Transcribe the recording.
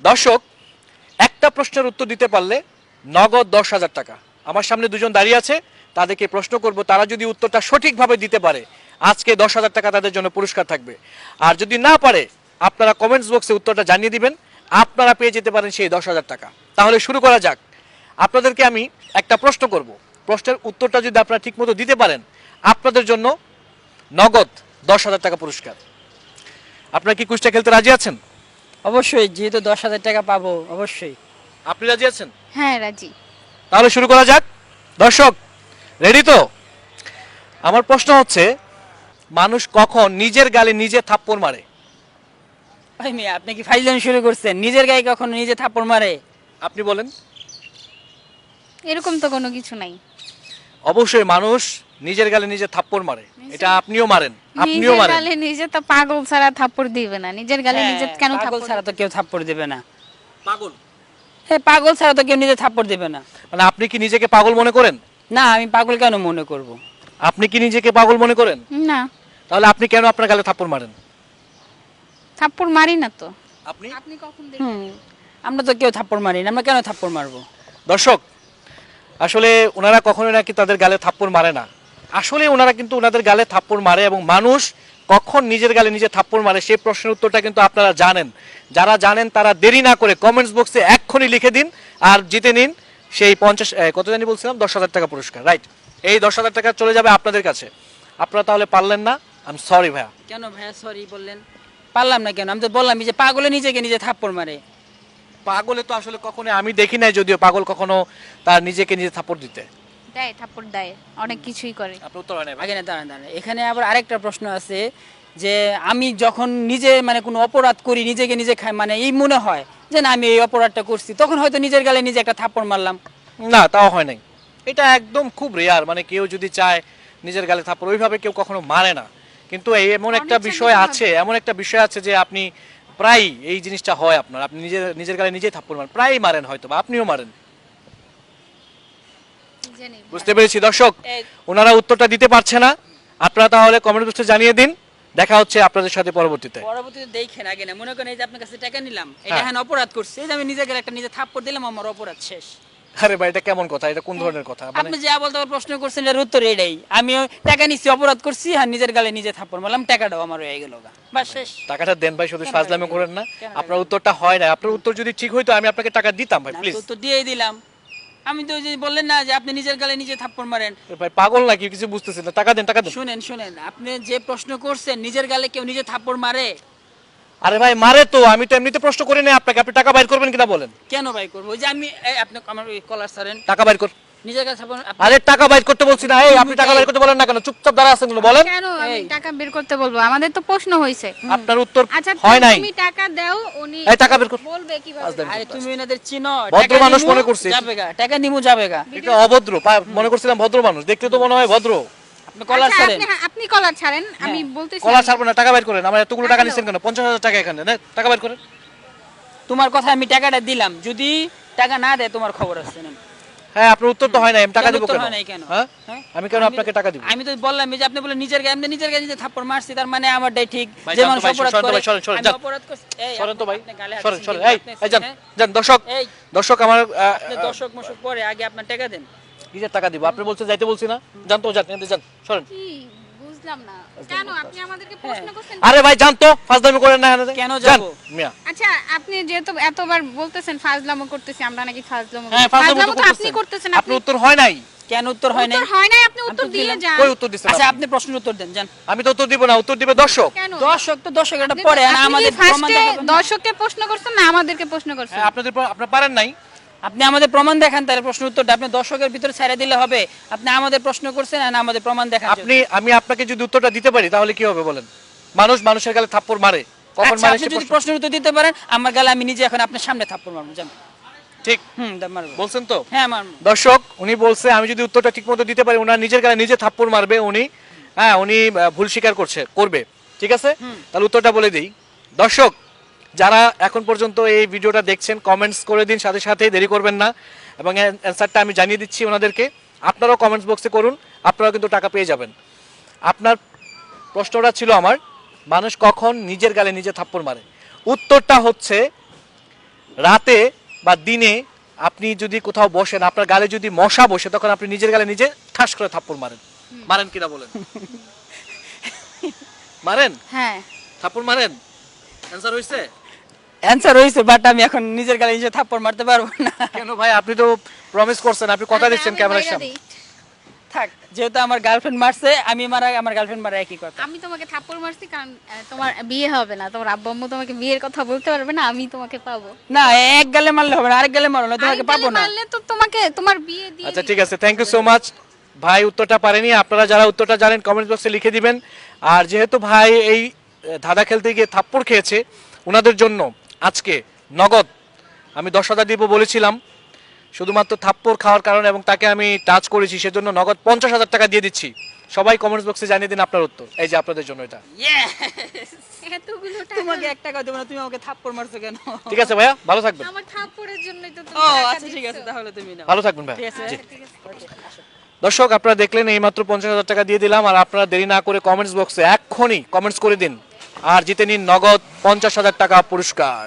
দর্শক, একটা প্রশ্নের উত্তর দিতে পারলে নগদ দশ হাজার টাকা। আমার সামনে দুজন দাঁড়িয়ে আছে, তাদেরকে প্রশ্ন করব, তারা যদি উত্তরটা সঠিকভাবে দিতে পারে, আজকে দশ হাজার টাকা তাদের জন্য পুরস্কার থাকবে। আর যদি না পারে, আপনারা কমেন্টস বক্সে উত্তরটা জানিয়ে দিবেন, আপনারা পেয়ে যেতে পারেন সেই দশ হাজার টাকা। তাহলে শুরু করা যাক। আপনাদেরকে আমি একটা প্রশ্ন করব। প্রশ্নের উত্তরটা যদি আপনারা ঠিকমতো দিতে পারেন, আপনাদের জন্য নগদ দশ হাজার টাকা পুরস্কার। আপনারা কি কুষ্টা খেলতে রাজি আছেন? অবশ্যই যেহেতু দশ হাজার টাকা পাবো অবশ্যই। আপনি রাজি আছেন? হ্যাঁ রাজি। তাহলে শুরু করা যাক। দর্শক রেডি তো? আমার প্রশ্ন হচ্ছে মানুষ কখন নিজের গালে নিজে থাপ্পড় মারে? ভাই মেয়ে আপনি কি ফাইজলামি শুরু করছেন? নিজের গায়ে কখনো নিজে থাপ্পড় মারে? আপনি বলেন। এরকম তো কোনো কিছু নাই। অবশ্যই মানুষ নিজের গালে নিজে থাপ্পড় মারে। এটা আপনিও মারেন আপনিও নিজের মারেন। গালে নিজে তো পাগল ছাড়া থাপ্পড় দিবে না। নিজের গালে হ্যাঁ, নিজে কেন পাগল ছাড়া তো কেউ থাপ্পড় দেবে না। পাগল? হ্যাঁ পাগল ছাড়া তো কেউ নিজে থাপ্পড় দেবে না। মানে আপনি কি নিজেকে পাগল মনে করেন? না আমি পাগল কেন মনে করব? আপনি কি নিজেকে পাগল মনে করেন? না। তাহলে আপনি কেন আপনার গালে থাপ্পড় মারেন? থাপ্পড় মারি না তো। আপনি? আপনি কখন হুম আমরা তো কেউ থাপ্পড় মারি না আমরা কেন থাপ্পড় মারবো? দর্শক আসলে ওনারা কখনোই নাকি তাদের গালে থাপ্পড় মারে না। আসলে ওনারা কিন্তু ওনাদের গালে থাপ্পড় মারে এবং মানুষ কখন নিজের গালে নিজে থাপ্পড় মারে সেই প্রশ্নের উত্তরটা কিন্তু আপনারা জানেন। যারা জানেন তারা দেরি না করে কমেন্টস বক্সে এক্ষুনি লিখে দিন আর জিতে নিন সেই পঞ্চাশ কত জানি বলছিলাম? দশ হাজার টাকা পুরস্কার। রাইট এই দশ হাজার টাকা চলে যাবে আপনাদের কাছে। আপনারা তাহলে পারলেন না? আমি সরি ভাইয়া। কেন ভাইয়া? সরি বললেন। পারলাম না কেন? আমি তো বললাম যে পাগলে নিজেকে নিজে থাপ্পড় মারে। পাগলে তো আসলে কখনো আমি দেখি নাই যদিও পাগল কখনো তার নিজেকে নিজে থাপ্পড় দিতে। দেয় থাপ্পড় দেয় অনেক কিছুই করে। আপনার উত্তর হয় না আগে না দাঁড়ান দাঁড়ান। এখানে আবার আরেকটা প্রশ্ন আছে যে আমি যখন নিজে মানে কোনো অপরাধ করি নিজেকে নিজে খাই মানে এই মনে হয় যে না আমি এই অপরাধটা করছি তখন হয়তো নিজের গালে নিজে একটা থাপ্পড় মারলাম। না তাও হয় নাই। এটা একদম খুব রেয়ার মানে কেউ যদি চায় নিজের গালে থাপ্পড় ওইভাবে কেউ কখনো মারে না। কিন্তু এই এমন একটা বিষয় আছে এমন একটা বিষয় আছে যে আপনি প্রায় এই জিনিসটা হয় আপনার। আপনি নিজের নিজের গালে নিজেই থাপ্পড় মারেন প্রায় মারেন হয়তো বা আপনিও মারেন। বুঝতে পেরেছি। দর্শক ওনারা উত্তরটা দিতে পারছে না। আপনারা তাহলে কমেন্ট বক্সে জানিয়ে দিন। দেখা হচ্ছে আপনাদের সাথে পরবর্তীতে। পরবর্তীতে দেখেন আগে না। মনে করেন এই যে আপনার কাছে টাকা নিলাম এটা হ্যাঁ। এখন অপরাধ করছি। এই যে আমি নিজেকে একটা নিজে থাপ্পড় দিলাম আমার অপরাধ শেষ। আরে ভাই এটা কেমন কথা? এটা কোন ধরনের কথা? মানে আপনি যা বলতে আবার প্রশ্ন করছেন এর উত্তর এটাই। আমিও টাকা নিচ্ছি অপরাধ করছি আর নিজের গালে নিজে থাপ্পড় মারলাম টাকাটাও আমার হয়ে গেল বাস শেষ। টাকাটা দেন ভাই শুধু ভাই? করেন না। আপনার উত্তরটা হয় না। আপনার উত্তর যদি ঠিক হইতো আমি আপনাকে টাকা দিতাম ভাই প্লিজ তো তো দিয়েই দিলাম। আমি তো যে বললেন না যে আপনি নিজের গালে নিজে থাপ্পড় মারেন। ভাই পাগল নাকি? কিছু বুঝতেছেন না। টাকা দেন টাকা দেন। শুনেন শুনেন। আপনি যে প্রশ্ন করছেন নিজের গালে কেউ নিজে থাপ্পড় মারে? আরে ভাই মারে তো। আমি তো এমনিতে প্রশ্ন করি না আপনাকে। আপনি টাকা বাইর করবেন কিনা বলেন? কেন ভাই করব? ওই যে আমি এই, আপনি আমার কলার সারেন টাকা বাইর কর। নিজের গালে আরে টাকা বাইর করতে বলছি না। এই আপনি টাকা বাইর করতে বলেন না কেন? চুপচাপ দাঁড়া আছেন বলেন। কেন আমি টাকা বের করতে বলব? আমাদের তো প্রশ্ন হয়েছে আপনার উত্তর আচ্ছা হয় নাই। তুমি টাকা দাও উনি এই টাকা বের কর। বলবে কীভাবে? আরে তুমি এনাদের চিনো। ভদ্র মানুষ মনে করছি। যাবে টাকা নিমু যাবে এটা অভদ্র। মনে করছিলাম ভদ্র মানুষ। দেখতে তো মনে হয় ভদ্র। আপনি কলার আচ্ছা, ছাড়েন। আপনি হ্যাঁ, কলার ছাড়েন। আমি হ্যাঁ। বলতেছি কলা ছাড়বো না টাকা বাইর করেন। আমার এতগুলো টাকা নিচ্ছেন কেন? পঞ্চাশ হাজার টাকা এখানে না টাকা বাইর করেন। তোমার কথা আমি টাকাটা দিলাম। যদি টাকা না দেয় তোমার খবর আছে না। হ্যাঁ আপনার উত্তর তো হয় না আমি টাকা কেন দিব কেন? হয়? হ্যাঁ? আমি কেন আপনাকে টাকা দিব? আমি তো বললাম যে আপনি বলে নিজের গায়ে নিজের গায়ে নিজে থাপ্পড় মারছি তার মানে আমারটাই ঠিক। যে মানুষ অপরাধ করে সরেন, সরেন। অপরাধ করছে। এই সরেন তো ভাই সরেন সরেন এই এই যান হ্যাঁ? যান দর্শক দর্শক আমার আপনি দর্শক মশক পরে আগে আপনার টাকা দেন। নিজের টাকা দিব? আপনি বলছেন যাইতে বলছি না? যান তো যান যান সরেন কি? বুঝলাম না। কেন? আপনি আমাদেরকে প্রশ্ন করছেন আরে ভাই যান তো করেন না কেন যাব? মিয়া। আচ্ছা আপনি যেহেতু এতবার বলতেছেন ফাজলামো করতেছি আমরা নাকি ফাজলামো হ্যাঁ ফাজলামো তো তো আপনি করতেছেন। করতেছেন আপনি উত্তর হয় নাই। কেন উত্তর হয় নাই? হয় নাই আপনি উত্তর দিয়ে যান। কই উত্তর দিচ্ছেন আচ্ছা আপনি? আপনি প্রশ্নের উত্তর দেন জান আমি তো উত্তর দিব না উত্তর দিবে দর্শক। দর্শক তো দর্শক এটা আর আপনি আমাদের না? দর্শককে প্রশ্ন করছেন না আমাদেরকে প্রশ্ন করছেন। হ্যাঁ, আপনাদের আপনারা পারেন নাই। আপনি আমাদের প্রমাণ দেখান তাহলে প্রশ্ন উত্তরটা আপনি দর্শকের ভিতরে ছেড়ে দিলে হবে। আপনি আমাদের প্রশ্ন করছেন আর আমাদের প্রমাণ দেখান। আপনি আমি আপনাকে যদি উত্তরটা দিতে পারি তাহলে কি হবে বলেন? মানুষ মানুষের গালে থাপ্পড় মারে। কখন আচ্ছা, মারে আপনি যদি প্রশ্ন- প্রশ্নের উত্তর দিতে পারেন আমার গালে আমি নিজে এখন আপনার সামনে থাপ্পড় মারবো জান ঠিক। হুম বলছেন তো? হ্যাঁ মারবো। দর্শক উনি বলছে আমি যদি উত্তরটা ঠিকমতো দিতে পারি ওনার নিজের গালে নিজে থাপ্পড় মারবে উনি। হ্যাঁ উনি ভুল স্বীকার করছে করবে। ঠিক আছে? তাহলে উত্তরটা বলে দিই। দর্শক যারা এখন পর্যন্ত এই ভিডিওটা দেখছেন কমেন্টস করে দিন সাথে সাথে দেরি করবেন না। এবং অ্যান্সারটা আমি জানিয়ে দিচ্ছি ওনাদেরকে। আপনারাও কমেন্টস বক্সে করুন আপনারাও কিন্তু টাকা পেয়ে যাবেন। আপনার প্রশ্নটা ছিল আমার মানুষ কখন নিজের গালে নিজে থাপ্পড় মারে? উত্তরটা হচ্ছে রাতে বা দিনে আপনি যদি কোথাও বসেন আপনার গালে যদি মশা বসে তখন আপনি নিজের গালে নিজে ঠাস করে থাপ্পড় মারেন। মারেন কিনা বলেন? মারেন? হ্যাঁ। থাপ্পড় মারেন? অ্যান্সার হইছে? অ্যান্সার হয়েছে বাট আমি এখন নিজের গালে নিজে থাপ্পড় মারতে পারব না। কেন ভাই আপনি তো প্রমিস করছেন আপনি কথা দিচ্ছেন ক্যামেরার সামনে। থাক যেহেতু আমার গার্লফ্রেন্ড মারছে আমি মারা আমার গার্লফ্রেন্ড মারা একই কথা। আমি তোমাকে থাপ্পড় মারছি কারণ তোমার বিয়ে হবে না তোমার আব্বু আম্মু তোমাকে বিয়ের কথা বলতে পারবে না আমি তোমাকে পাবো। না এক গালে মারলে হবে না আরেক গালে মারো না তোমাকে পাবো না। মারলে তো তোমাকে তোমার বিয়ে দিয়ে আচ্ছা ঠিক আছে থ্যাংক ইউ সো মাচ ভাই উত্তরটা পারেনি আপনারা যারা উত্তরটা জানেন কমেন্ট বক্সে লিখে দিবেন। আর যেহেতু ভাই এই ধাঁধা খেলতে গিয়ে থাপ্পড় খেয়েছে ওনাদের জন্য আজকে নগদ আমি দশ হাজার দিব বলেছিলাম শুধুমাত্র থাপ্পড় খাওয়ার কারণে এবং তাকে আমি টাচ করেছি সেজন্য নগদ পঞ্চাশ হাজার টাকা দিয়ে দিচ্ছি। সবাই কমেন্টস বক্সে জানিয়ে দিন আপনার উত্তর এই যে আপনাদের জন্য এটা। এতগুলো টাকা। তোমাকে এক টাকা দেবো না তুমি আমাকে থাপ্পড় মারছো কেন? ঠিক আছে ভাইয়া ভালো থাকবেন। আমার থাপ্পড়ের জন্যই তো ও তুমি আচ্ছা ঠিক আছে তাহলে তুমি নাও। ভালো থাকবেন ভাই ঠিক আছে দর্শক আপনারা দেখলেন এইমাত্র পঞ্চাশ হাজার টাকা দিয়ে দিলাম আর আপনারা দেরি না করে কমেন্টস বক্সে এক্ষুনি কমেন্টস করে দিন আর জিতে নিন নগদ পঞ্চাশ হাজার টাকা পুরস্কার।